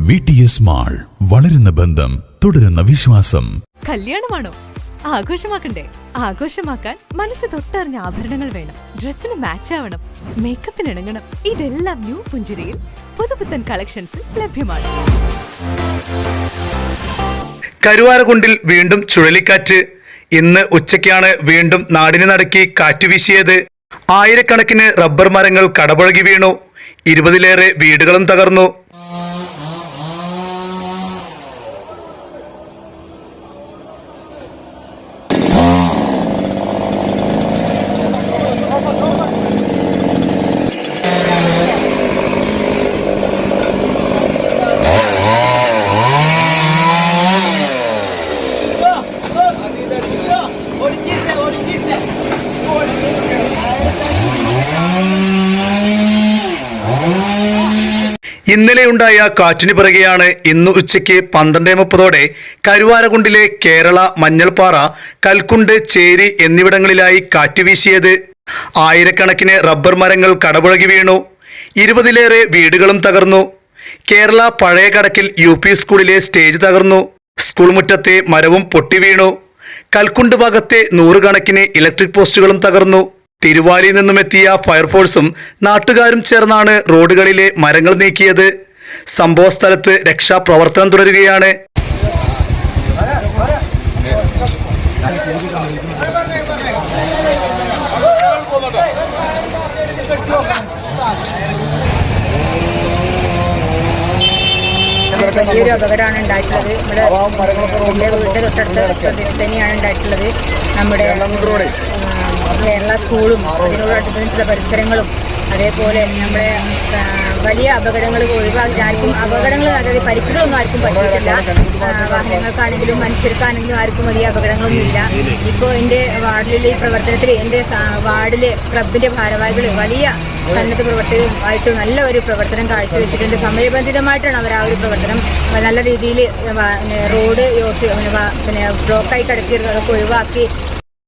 V T S mall വളരുന്ന ബന്ധം തുടരുന്ന വിശ്വാസം. കല്യാണമാണോ? ആഘോഷമാക്കണ്ടേ? ആഘോഷമാക്കാൻ മനസ്സ് തൊട്ടറിഞ്ഞ ആഭരണങ്ങൾ വേണം. ഡ്രസ്സിന് മാച്ച് ആവണം. മേക്കപ്പിന് ഇണങ്ങണം. ഇതെല്ലാം ന്യൂ പുഞ്ചിരിയിൽ പുതുപുത്തൻ കളക്ഷൻസിൽ ലഭ്യമാണ്. കരുവാരകുണ്ടിൽ വീണ്ടും ചുഴലിക്കാറ്റ്. ഇന്ന് ഉച്ചയ്ക്കാണ് വീണ്ടും നാടിന് നടുക്കി കാറ്റ് വീശിയത്. ആയിരക്കണക്കിന് റബ്ബർ മരങ്ങൾ കടപുഴകി വീണു. ഇരുപതിലേറെ വീടുകളും തകർന്നു ഇന്നലെയുണ്ടായ കാറ്റിന് പിറകെയാണ് ഇന്ന് ഉച്ചയ്ക്ക് പന്ത്രണ്ട് മുപ്പതോടെ കരുവാരകുണ്ടിലെ കേരള മഞ്ഞൾപ്പാറ കൽക്കുണ്ട് ചേരി എന്നിവിടങ്ങളിലായി കാറ്റ് വീശിയത്. ആയിരക്കണക്കിന് റബ്ബർ മരങ്ങൾ കടപുഴകി വീണു. ഇരുപതിലേറെ വീടുകളും തകർന്നു. കേരള പഴയ കടക്കിൽ യു പി സ്കൂളിലെ സ്റ്റേജ് തകർന്നു. സ്കൂൾ മുറ്റത്തെ മരവും പൊട്ടി വീണു. കൽക്കുണ്ട് ഭാഗത്തെ നൂറുകണക്കിന് ഇലക്ട്രിക് പോസ്റ്റുകളും തകർന്നു. തിരുവാലിയിൽ നിന്നുമെത്തിയ ഫയർഫോഴ്സും നാട്ടുകാരും ചേർന്നാണ് റോഡുകളിലെ മരങ്ങൾ നീക്കിയത്. സംഭവസ്ഥലത്ത് രക്ഷാപ്രവർത്തനം തുടരുകയാണ്. വലിയൊരു അപകടമാണ് ഉണ്ടായിട്ടുള്ളത്. നമ്മുടെ എന്റെ വീടിന്റെ തൊട്ടടുത്ത പ്രദേശത്ത് തന്നെയാണ് ഉണ്ടായിട്ടുള്ളത്. നമ്മുടെ കേരള സ്കൂളും അതിനോടനുബന്ധിച്ചുള്ള പരിസരങ്ങളും അതേപോലെ നമ്മുടെ വലിയ അപകടങ്ങൾ ഒഴിവാക്കി ആർക്കും അപകടങ്ങൾ അതായത് പരിക്കുകളൊന്നും ആർക്കും പറ്റിയിട്ടില്ല. വാഹനങ്ങൾക്കാണെങ്കിലും മനുഷ്യർക്കാണെങ്കിലും ആർക്കും വലിയ അപകടങ്ങളൊന്നും ഇല്ല ഇപ്പോൾ എന്റെ വാർഡിലെ ഈ പ്രവർത്തനത്തിൽ എന്റെ വാർഡിലെ ക്ലബിന്റെ ഭാരവാഹികൾ വലിയ സന്നദ്ധ പ്രവർത്തകരുമായിട്ട് നല്ല ഒരു പ്രവർത്തനം കാഴ്ചവെച്ചിട്ടുണ്ട്. സമയബന്ധിതമായിട്ടാണ് അവർ ആ ഒരു പ്രവർത്തനം നല്ല രീതിയിൽ റോഡ് യോസ് പിന്നെ ബ്ലോക്കായി കിടക്കിയിരുന്നതൊക്കെ ഒഴിവാക്കി